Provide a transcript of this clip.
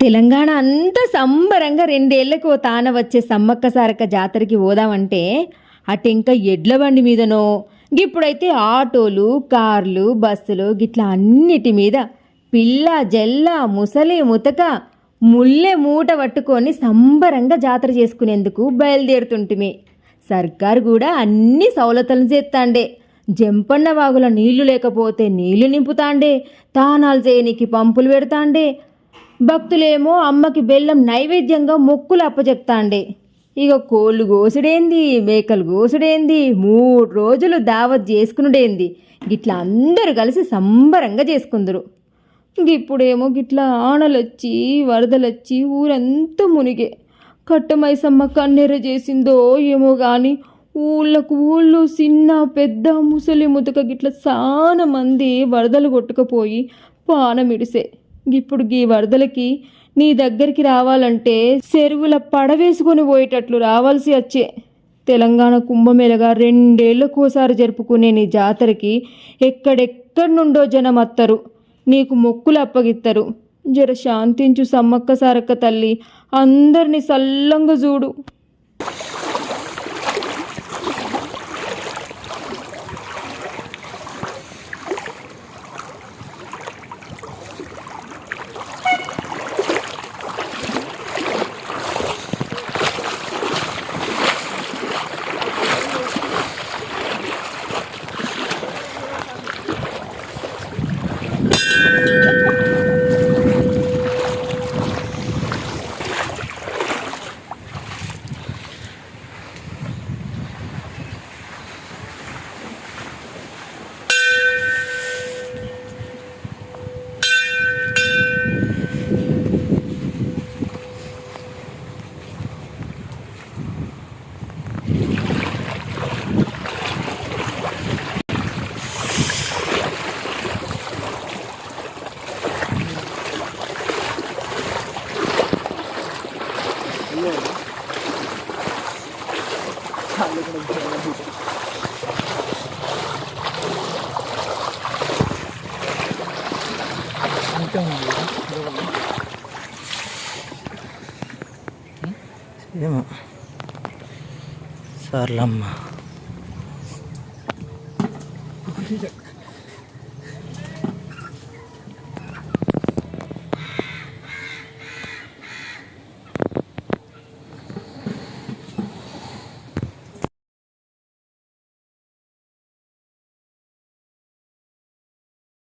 తెలంగాణ అంతా సంబరంగా రెండేళ్ళకు ఓ తాన వచ్చే సమ్మక్క సారక్క జాతరకి పోదామంటే అటు ఇంకా ఎడ్ల బండి మీదనో ఇప్పుడైతే ఆటోలు కార్లు బస్సులు గిట్లా అన్నిటి మీద పిల్ల జల్ల ముసలి ముతక ముల్లె మూట పట్టుకొని సంబరంగా జాతర చేసుకునేందుకు బయలుదేరుతుంటిమి. సర్కారు కూడా అన్ని సౌలతులను చేస్తాండే జంపన్న వాగుల నీళ్ళు లేకపోతే నీళ్ళు నింపుతాండే. తానాలు చేయనికి పంపులు పెడతాండే. భక్తులేమో అమ్మకి బెల్లం నైవేద్యంగా మొక్కులు అప్పచెప్తాండే. ఇక కోళ్ళు గోసుడేంది మేకలు గోసుడేంది మూడు రోజులు దావత్ చేసుకునుడేంది. గిట్లా అందరూ కలిసి సంబరంగా చేసుకుందరు. ఇప్పుడేమో గిట్లా ఆనలొచ్చి వరదలొచ్చి ఊరంతా మునిగే. కట్టమైసమ్మ కన్నెర చేసిందో ఏమో కానీ ఊళ్ళకు ఊళ్ళు చిన్న పెద్ద ముసలి ముతక గిట్ల చాలా మంది వరదలు కొట్టుకుపోయి పానమిడిసే. ఇప్పుడు గీ వరదలకి నీ దగ్గరికి రావాలంటే చెరువుల పడవేసుకొని పోయేటట్లు రావాల్సి వచ్చే. తెలంగాణ కుంభమేళగా రెండేళ్ళకోసారి జరుపుకునే నీ జాతరకి ఎక్కడెక్కడి నుండో జనం అత్తరు. నీకు మొక్కులు అప్పగిత్తరు. జర శాంతించు సమ్మక్క సారక్క తల్లి అందరిని సల్లంగా చూడు. ఏమో. సర్లమ్మ.